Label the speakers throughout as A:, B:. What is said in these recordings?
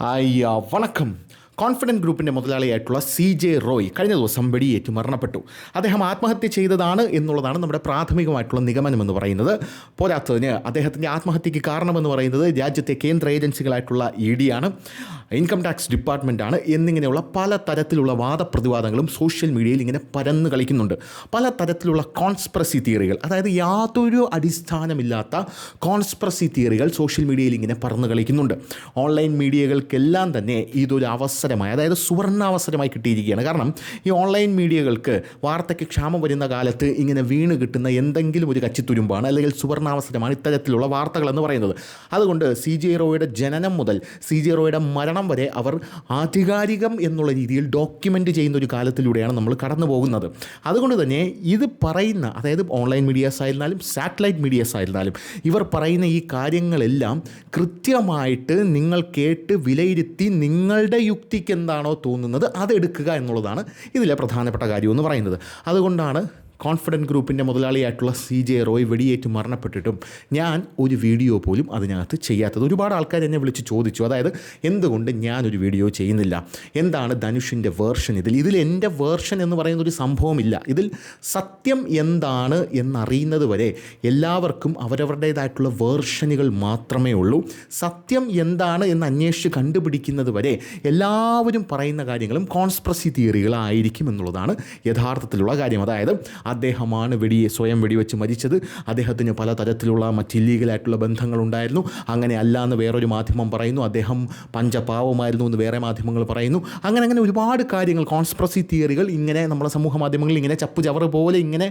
A: ஐயா வணக்கம். കോൺഫിഡന്റ് ഗ്രൂപ്പിന്റെ മുതലാളിയായിട്ടുള്ള സി ജെ റോയ് കഴിഞ്ഞ ദിവസം വെടിയേറ്റ് മരണപ്പെട്ടു. അദ്ദേഹം ആത്മഹത്യ ചെയ്തതാണ് എന്നുള്ളതാണ് നമ്മുടെ പ്രാഥമികമായിട്ടുള്ള നിഗമനം എന്ന് പറയുന്നത്. പോരാത്തതിന് അദ്ദേഹത്തിന്റെ ആത്മഹത്യക്ക് കാരണമെന്ന് പറയുന്നത് രാജ്യത്തെ കേന്ദ്ര ഏജൻസികളായിട്ടുള്ള ഇ ആണ് ഇൻകം ടാക്സ് ഡിപ്പാർട്ട്മെന്റാണ് എന്നിങ്ങനെയുള്ള പല തരത്തിലുള്ള വാദപ്രതിവാദങ്ങളും സോഷ്യൽ മീഡിയയിൽ ഇങ്ങനെ പരന്ന് കളിക്കുന്നുണ്ട്. പല തരത്തിലുള്ള കോൺസ്പ്രസി തിയറികൾ അതായത് യാതൊരു അടിസ്ഥാനമില്ലാത്ത കോൺസ്പ്രസി തിയറികൾ സോഷ്യൽ മീഡിയയിൽ ഇങ്ങനെ പറന്ന് കളിക്കുന്നുണ്ട്. ഓൺലൈൻ മീഡിയകൾക്കെല്ലാം തന്നെ ഇതൊരു അവസരമായി അതായത് സുവർണാവസരമായി കിട്ടിയിരിക്കുകയാണ്. കാരണം ഈ ഓൺലൈൻ മീഡിയകൾക്ക് വാർത്തയ്ക്ക് ക്ഷാമം വരുന്ന കാലത്ത് ഇങ്ങനെ വീണ് കിട്ടുന്ന എന്തെങ്കിലും ഒരു കച്ചിത്തുരുമ്പാണ് അല്ലെങ്കിൽ സുവർണാവസരമാണ് ഇത്തരത്തിലുള്ള വാർത്തകളെന്ന് പറയുന്നത്. അതുകൊണ്ട് സി ജെ റോയുടെ ജനനം മുതൽ സി ജെ റോയുടെ മരണം വരെ അവർ ആധികാരികം എന്നുള്ള രീതിയിൽ ഡോക്യുമെന്റ് ചെയ്യുന്ന ഒരു കാലത്തിലൂടെയാണ് നമ്മൾ കടന്നു പോകുന്നത്. അതുകൊണ്ട് തന്നെ ഇത് പറയുന്ന അതായത് ഓൺലൈൻ മീഡിയാസ് ആയിരുന്നാലും സാറ്റലൈറ്റ് മീഡിയാസ് ആയിരുന്നാലും ഇവർ പറയുന്ന ഈ കാര്യങ്ങളെല്ലാം കൃത്യമായിട്ട് നിങ്ങൾ കേട്ട് വിലയിരുത്തി നിങ്ങളുടെ യുക്തിക്ക് എന്താണോ തോന്നുന്നത് അതെടുക്കുക എന്നുള്ളതാണ് ഇതിലെ പ്രധാനപ്പെട്ട കാര്യം എന്ന് പറയുന്നത്. അതുകൊണ്ടാണ് കോൺഫിഡന്റ് ഗ്രൂപ്പിന്റെ മുതലാളിയായിട്ടുള്ള സി ജെ റോയ് വെടിയേറ്റ് മരണപ്പെട്ടിട്ടും ഞാൻ ഒരു വീഡിയോ പോലും അതിനകത്ത് ചെയ്യാത്തത് ഒരുപാട് ആൾക്കാർ എന്നെ വിളിച്ച് ചോദിച്ചു. അതായത് എന്തുകൊണ്ട് ഞാനൊരു വീഡിയോ ചെയ്യുന്നില്ല? എന്താണ് ധനുഷിന്റെ വേർഷൻ ഇതിൽ? ഇതിൽ എന്റെ വേർഷൻ എന്ന് പറയുന്ന ഒരു സംഭവമില്ല. ഇതിൽ സത്യം എന്താണ് എന്നറിയുന്നത് വരെ എല്ലാവർക്കും അവരവരുടേതായിട്ടുള്ള വേർഷനുകൾ മാത്രമേ ഉള്ളൂ. സത്യം എന്താണ് എന്ന് അന്വേഷിച്ച് കണ്ടുപിടിക്കുന്നത് വരെ എല്ലാവരും പറയുന്ന കാര്യങ്ങളും കോൺസ്പ്രസി തിയറികളായിരിക്കും എന്നുള്ളതാണ് യഥാർത്ഥത്തിലുള്ള കാര്യം. അതായത് അദ്ദേഹമാണ് വെടിയെ സ്വയം വെടിവെച്ച് മരിച്ചത്. അദ്ദേഹത്തിന് പല തരത്തിലുള്ള മറ്റ് ഇല്ലീഗലായിട്ടുള്ള ബന്ധങ്ങളുണ്ടായിരുന്നു. അങ്ങനെ അല്ല എന്ന് വേറൊരു മാധ്യമം പറയുന്നു. അദ്ദേഹം പഞ്ചപാവമായിരുന്നു എന്ന് വേറെ മാധ്യമങ്ങൾ പറയുന്നു. അങ്ങനെ അങ്ങനെ ഒരുപാട് കാര്യങ്ങൾ കോൺസ്പ്രസി തിയറികൾ ഇങ്ങനെ നമ്മുടെ സമൂഹ മാധ്യമങ്ങളിൽ ഇങ്ങനെ ചപ്പ് ചവറ് പോലെ ഇങ്ങനെ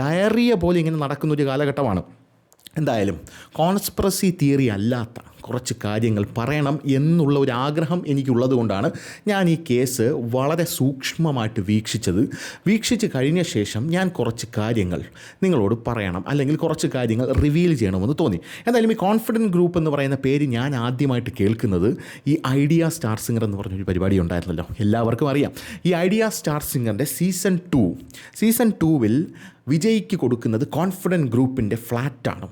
A: ഡയറിയ പോലെ ഇങ്ങനെ നടക്കുന്ന ഒരു കാലഘട്ടമാണ്. എന്തായാലും കോൺസ്പ്രസി തിയറി അല്ലാത്ത കുറച്ച് കാര്യങ്ങൾ പറയണം എന്നുള്ള ഒരു ആഗ്രഹം എനിക്കുള്ളത് കൊണ്ടാണ് ഞാൻ ഈ കേസ് വളരെ സൂക്ഷ്മമായിട്ട് വീക്ഷിച്ചത്. വീക്ഷിച്ച് കഴിഞ്ഞ ശേഷം ഞാൻ കുറച്ച് കാര്യങ്ങൾ നിങ്ങളോട് പറയണം അല്ലെങ്കിൽ കുറച്ച് കാര്യങ്ങൾ റിവീൽ ചെയ്യണമെന്ന് തോന്നി. എന്തായാലും ഈ കോൺഫിഡന്റ് ഗ്രൂപ്പ് എന്ന് പറയുന്ന പേര് ഞാൻ ആദ്യമായിട്ട് കേൾക്കുന്നത് ഈ ഐഡിയ സ്റ്റാർ സിംഗർ എന്ന് പറഞ്ഞൊരു പരിപാടി ഉണ്ടായിരുന്നല്ലോ. എല്ലാവർക്കും അറിയാം. ഈ ഐഡിയ സ്റ്റാർ സിംഗറിന്റെ സീസൺ ടു സീസൺ ടൂവിൽ വിജയ്ക്ക് കൊടുക്കുന്നത് കോൺഫിഡന്റ് ഗ്രൂപ്പിന്റെ ഫ്ലാറ്റാണ്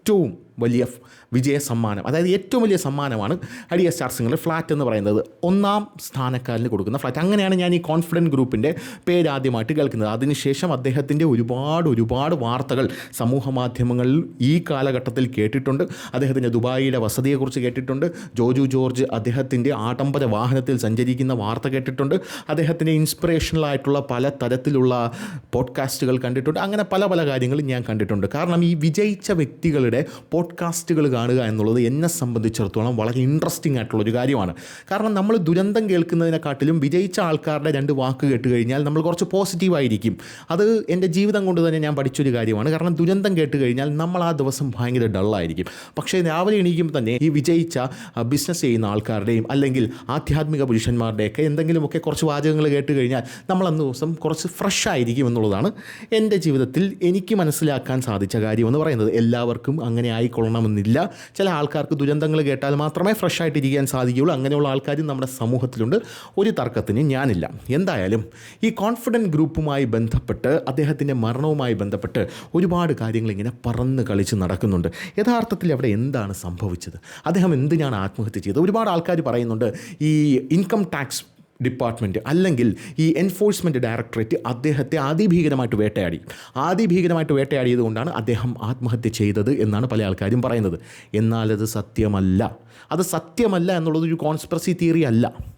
A: ഏറ്റവും വലിയ വിജയ സമ്മാനം അതായത് ഏറ്റവും വലിയ സമ്മാനമാണ് ഐഡിയ സ്റ്റാർ സിംഗറിൽ ഫ്ലാറ്റ് എന്ന് പറയുന്നത്. ഒന്നാം സ്ഥാനക്കാരന് കൊടുക്കുന്ന ഫ്ലാറ്റ്. അങ്ങനെയാണ് ഞാൻ ഈ കോൺഫിഡന്റ് ഗ്രൂപ്പിന്റെ പേര് ആദ്യമായിട്ട് കേൾക്കുന്നത്. അതിനുശേഷം അദ്ദേഹത്തിന്റെ ഒരുപാട് ഒരുപാട് വാർത്തകൾ സമൂഹ മാധ്യമങ്ങളിൽ ഈ കാലഘട്ടത്തിൽ കേട്ടിട്ടുണ്ട്. അദ്ദേഹത്തിന്റെ ദുബായിയുടെ വസതിയെക്കുറിച്ച് കേട്ടിട്ടുണ്ട്. ജോജു ജോർജ് അദ്ദേഹത്തിന്റെ ആഡംബര വാഹനത്തിൽ സഞ്ചരിക്കുന്ന വാർത്ത കേട്ടിട്ടുണ്ട്. അദ്ദേഹത്തിന്റെ ഇൻസ്പിറേഷണലായിട്ടുള്ള പല തരത്തിലുള്ള പോഡ്കാസ്റ്റുകൾ കണ്ടിട്ടുണ്ട്. അങ്ങനെ പല പല കാര്യങ്ങളും ഞാൻ കണ്ടിട്ടുണ്ട്. കാരണം ഈ വിജയിച്ച വ്യക്തികളുടെ പോഡ്കാസ്റ്റുകൾ കാണുക എന്നുള്ളത് എന്നെ സംബന്ധിച്ചിടത്തോളം വളരെ ഇൻട്രസ്റ്റിംഗ് ആയിട്ടുള്ള ഒരു കാര്യമാണ്. കാരണം നമ്മൾ ദുരന്തം കേൾക്കുന്നതിനെക്കാട്ടിലും വിജയിച്ച ആൾക്കാരുടെ രണ്ട് വാക്ക് കേട്ട് കഴിഞ്ഞാൽ നമ്മൾ കുറച്ച് പോസിറ്റീവായിരിക്കും അത് എന്റെ ജീവിതം കൊണ്ട് തന്നെ ഞാൻ പഠിച്ചൊരു കാര്യമാണ്. കാരണം ദുരന്തം കേട്ട് കഴിഞ്ഞാൽ നമ്മൾ ആ ദിവസം ഭയങ്കര ഡള്ളായിരിക്കും പക്ഷേ രാവിലെ എണീക്കുമ്പോൾ തന്നെ ഈ വിജയിച്ച ബിസിനസ് ചെയ്യുന്ന ആൾക്കാരുടെയും അല്ലെങ്കിൽ ആധ്യാത്മിക പുരുഷന്മാരുടെയൊക്കെ എന്തെങ്കിലുമൊക്കെ കുറച്ച് വാചകങ്ങൾ കേട്ട് കഴിഞ്ഞാൽ നമ്മൾ അന്ന് ദിവസം കുറച്ച് ഫ്രഷ് ആയിരിക്കും എന്നുള്ളതാണ് എന്റെ ജീവിതത്തിൽ എനിക്ക് മനസ്സിലാക്കാൻ സാധിച്ച കാര്യം എന്ന് പറയുന്നത്. എല്ലാവർക്കും അങ്ങനെ ആയിക്കൊള്ളണമെന്നില്ല. ചില ആൾക്കാർക്ക് ദുരന്തങ്ങൾ കേട്ടാൽ മാത്രമേ ഫ്രഷ് ആയിട്ടിരിക്കാൻ സാധിക്കുകയുള്ളൂ. അങ്ങനെയുള്ള ആൾക്കാരും നമ്മുടെ സമൂഹത്തിലുണ്ട്. ഒരു തർക്കത്തിന് ഞാനില്ല. എന്തായാലും ഈ കോൺഫിഡന്റ് ഗ്രൂപ്പുമായി ബന്ധപ്പെട്ട് അദ്ദേഹത്തിന്റെ മരണവുമായി ബന്ധപ്പെട്ട് ഒരുപാട് കാര്യങ്ങൾ ഇങ്ങനെ പറന്ന് കളിച്ച് നടക്കുന്നുണ്ട്. യഥാർത്ഥത്തിൽ അവിടെ എന്താണ് സംഭവിച്ചത്? അദ്ദേഹം എന്തിനാണ് ആത്മഹത്യ ചെയ്തത്? ഒരുപാട് ആൾക്കാർ പറയുന്നുണ്ട് ഈ ഇൻകം ടാക്സ് ഡിപ്പാർട്ട്മെന്റ് അല്ലെങ്കിൽ ഈ എൻഫോഴ്സ്മെന്റ് ഡയറക്ടറേറ്റ് അദ്ദേഹത്തെ അതിഭീകരമായിട്ട് വേട്ടയാടി. അതിഭീകരമായിട്ട് വേട്ടയാടിയത് കൊണ്ടാണ് അദ്ദേഹം ആത്മഹത്യ ചെയ്തത് എന്നാണ് പല ആൾക്കാരും പറയുന്നത്. എന്നാലത് സത്യമല്ല. അത് സത്യമല്ല എന്നുള്ളത് ഒരു കോൺസ്പ്രസി തിയറി അല്ല.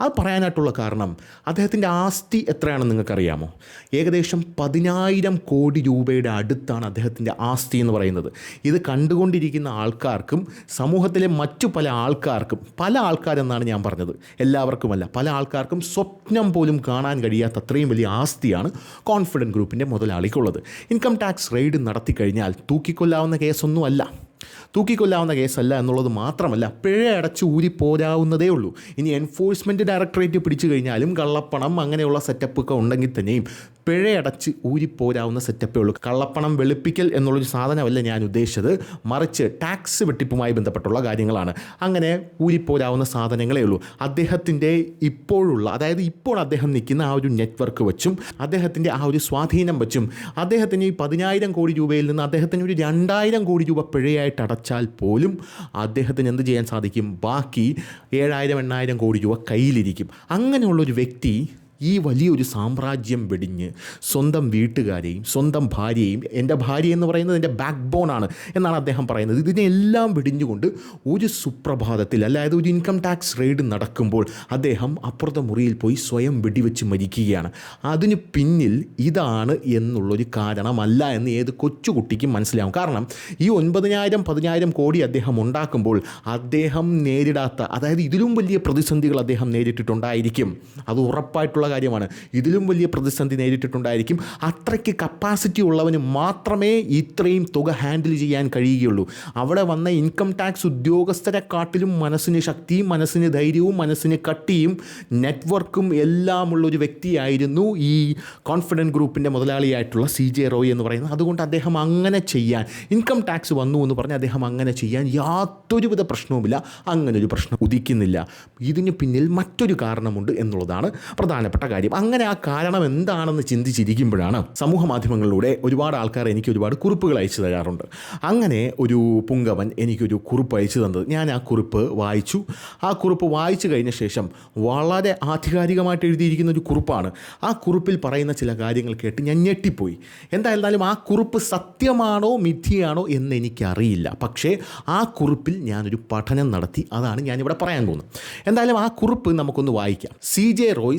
A: അത് പറയാനായിട്ടുള്ള കാരണം അദ്ദേഹത്തിന്റെ ആസ്തി എത്രയാണെന്ന് നിങ്ങൾക്കറിയാമോ? ഏകദേശം പതിനായിരം കോടി രൂപയുടെ അടുത്താണ് അദ്ദേഹത്തിന്റെ ആസ്തി എന്ന് പറയുന്നത്. ഇത് കണ്ടുകൊണ്ടിരിക്കുന്ന ആൾക്കാർക്കും സമൂഹത്തിലെ മറ്റു പല ആൾക്കാർക്കും പല ആൾക്കാരെന്നാണ് ഞാൻ പറഞ്ഞത്. എല്ലാവർക്കുമല്ല പല ആൾക്കാർക്കും സ്വപ്നം പോലും കാണാൻ കഴിയാത്ത അത്രയും വലിയ ആസ്തിയാണ് കോൺഫിഡന്റ് ഗ്രൂപ്പിന്റെ മുതലാളിക്കുള്ളത്. ഇൻകം ടാക്സ് റെയ്ഡ് നടത്തി കഴിഞ്ഞാൽ തൂക്കിക്കൊല്ലാവുന്ന കേസൊന്നുമല്ല. തൂക്കിക്കൊല്ലാവുന്ന കേസല്ല എന്നുള്ളത് മാത്രമല്ല പിഴ അടച്ച് ഊരി പോരാവുന്നതേ ഉള്ളൂ. ഇനി എൻഫോഴ്സ്മെന്റ് ഡയറക്ടറേറ്റ് പിടിച്ചു കഴിഞ്ഞാലും കള്ളപ്പണം അങ്ങനെയുള്ള സെറ്റപ്പൊക്കെ ഉണ്ടെങ്കിൽ തന്നെയും പിഴയടച്ച് ഊരിപ്പോരാവുന്ന സെറ്റപ്പേ ഉള്ളൂ. കള്ളപ്പണം വെളുപ്പിക്കൽ എന്നുള്ളൊരു സാധനമല്ല ഞാൻ ഉദ്ദേശിച്ചത്. മറിച്ച് ടാക്സ് വെട്ടിപ്പുമായി ബന്ധപ്പെട്ടുള്ള കാര്യങ്ങളാണ്. അങ്ങനെ ഊരിപ്പോരാവുന്ന സാധനങ്ങളേ ഉള്ളൂ. അദ്ദേഹത്തിന്റെ ഇപ്പോഴുള്ള അതായത് ഇപ്പോൾ അദ്ദേഹം നിൽക്കുന്ന ആ ഒരു നെറ്റ്വർക്ക് വെച്ചും അദ്ദേഹത്തിന്റെ ആ ഒരു സ്വാധീനം വെച്ചും അദ്ദേഹത്തിന് ഈ പതിനായിരം കോടി രൂപയിൽ നിന്ന് അദ്ദേഹത്തിന് ഒരു രണ്ടായിരം കോടി രൂപ പിഴയായിട്ട് അടച്ചാൽ പോലും അദ്ദേഹത്തിന് എന്ത് ചെയ്യാൻ സാധിക്കും? ബാക്കി ഏഴായിരം എണ്ണായിരം കോടി രൂപ കയ്യിലിരിക്കും. അങ്ങനെയുള്ളൊരു വ്യക്തി ഈ വലിയൊരു സാമ്രാജ്യം വെടിഞ്ഞ് സ്വന്തം വീട്ടുകാരെയും സ്വന്തം ഭാര്യയെയും എന്റെ ഭാര്യ എന്ന് പറയുന്നത് എന്റെ ബാക്ക് ബോണാണ് എന്നാണ് അദ്ദേഹം പറയുന്നത്. ഇതിനെല്ലാം വെടിഞ്ഞുകൊണ്ട് ഒരു സുപ്രഭാതത്തിൽ അല്ലാതെ ഒരു ഇൻകം ടാക്സ് റെയ്ഡ് നടക്കുമ്പോൾ അദ്ദേഹം അപ്പുറത്തെ മുറിയിൽ പോയി സ്വയം വെടിവെച്ച് മരിക്കുകയാണ്. അതിന് പിന്നിൽ ഇതാണ് എന്നുള്ളൊരു കാരണമല്ല എന്ന് ഏത് കൊച്ചുകുട്ടിക്കും മനസ്സിലാവും. കാരണം ഈ ഒൻപതിനായിരം പതിനായിരം കോടി അദ്ദേഹം ഉണ്ടാക്കുമ്പോൾ അദ്ദേഹം നേരിടാത്ത അതായത് ഇതിലും വലിയ പ്രതിസന്ധികൾ അദ്ദേഹം നേരിട്ടിട്ടുണ്ടായിരിക്കും. അത് ഉറപ്പായിട്ടുള്ള കാര്യമാണ്. ഇതിലും വലിയ പ്രതിസന്ധി നേരിട്ടിട്ടുണ്ടായിരിക്കും. അത്രയ്ക്ക് കപ്പാസിറ്റി ഉള്ളവന് മാത്രമേ ഇത്രയും തുക ഹാൻഡിൽ ചെയ്യാൻ കഴിയുകയുള്ളൂ. അവിടെ വന്ന ഇൻകം ടാക്സ് ഉദ്യോഗസ്ഥരെ കാട്ടിലും മനസ്സിന് ശക്തിയും മനസ്സിന് ധൈര്യവും മനസ്സിന് കട്ടിയും നെറ്റ്വർക്കും എല്ലാമുള്ള ഒരു വ്യക്തിയായിരുന്നു ഈ കോൺഫിഡന്റ് ഗ്രൂപ്പിന്റെ മുതലാളിയായിട്ടുള്ള സി ജെ റോയ് എന്ന് പറയുന്നത്. അതുകൊണ്ട് അദ്ദേഹം അങ്ങനെ ചെയ്യാൻ ഇൻകം ടാക്സ് വന്നു എന്ന് പറഞ്ഞ് അദ്ദേഹം അങ്ങനെ ചെയ്യാൻ യാതൊരുവിധ പ്രശ്നവുമില്ല. അങ്ങനെ ഒരു പ്രശ്നം ഉദിക്കുന്നില്ല. ഇതിന് പിന്നിൽ മറ്റൊരു കാരണമുണ്ട് എന്നുള്ളതാണ് പ്രധാനപ്പെട്ട കാര്യം. അങ്ങനെ ആ കാരണം എന്താണെന്ന് ചിന്തിച്ചിരിക്കുമ്പോഴാണ് സമൂഹ മാധ്യമങ്ങളിലൂടെ ഒരുപാട് ആൾക്കാർ എനിക്ക് ഒരുപാട് കുറിപ്പുകൾ അയച്ചു തരാറുണ്ട്. അങ്ങനെ ഒരു പുങ്കവൻ എനിക്കൊരു കുറിപ്പ് അയച്ചു തന്നത്. ഞാൻ ആ കുറിപ്പ് വായിച്ചു. ആ കുറിപ്പ് വായിച്ചു കഴിഞ്ഞ ശേഷം വളരെ ആധികാരികമായിട്ട് എഴുതിയിരിക്കുന്ന ഒരു കുറിപ്പാണ്. ആ കുറിപ്പിൽ പറയുന്ന ചില കാര്യങ്ങൾ കേട്ട് ഞാൻ ഞെട്ടിപ്പോയി. എന്തായിരുന്നാലും ആ കുറിപ്പ് സത്യമാണോ മിഥ്യയാണോ എന്ന് എനിക്കറിയില്ല. പക്ഷേ ആ കുറിപ്പിൽ ഞാനൊരു പഠനം നടത്തി. അതാണ് ഞാനിവിടെ പറയാൻ പോകുന്നത്. എന്തായാലും ആ കുറിപ്പ് നമുക്കൊന്ന് വായിക്കാം. സി ജെ റോയ്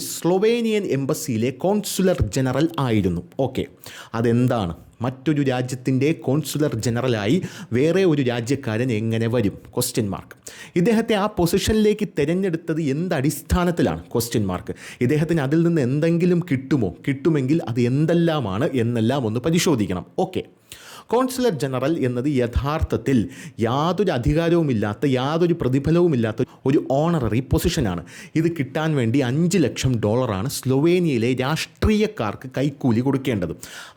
A: സ്ലൊവേനിയൻ എംബസിയിലെ കോൺസുലർ ജനറൽ ആയിരുന്നു. ഓക്കെ. അതെന്താണ്? മറ്റൊരു രാജ്യത്തിന്റെ കോൺസുലർ ജനറലായി വേറെ ഒരു രാജ്യക്കാരൻ എങ്ങനെ വരും? ക്വസ്റ്റ്യൻ മാർക്ക് ഇദ്ദേഹത്തെ ആ പൊസിഷനിലേക്ക് തിരഞ്ഞെടുത്തത് എന്ത് അടിസ്ഥാനത്തിലാണ്? ക്വസ്റ്റ്യൻ മാർക്ക് ഇദ്ദേഹത്തിന് അതിൽ നിന്ന് എന്തെങ്കിലും കിട്ടുമോ? കിട്ടുമെങ്കിൽ അത് എന്തെല്ലാമാണ്? എന്നെല്ലാം ഒന്ന് പരിശോധിക്കണം. ഓക്കെ. കോൺസുലർ ജനറൽ എന്നത് യഥാർത്ഥത്തിൽ യാതൊരു അധികാരവുമില്ലാത്ത യാതൊരു പ്രതിഫലവുമില്ലാത്ത ഒരു ഓണററി പൊസിഷനാണ്. ഇത് കിട്ടാൻ വേണ്ടി അഞ്ച് ലക്ഷം ഡോളറാണ് സ്ലൊവേനിയയിലെ രാഷ്ട്രീയക്കാർക്ക് കൈക്കൂലി കൊടുക്കേണ്ടത്.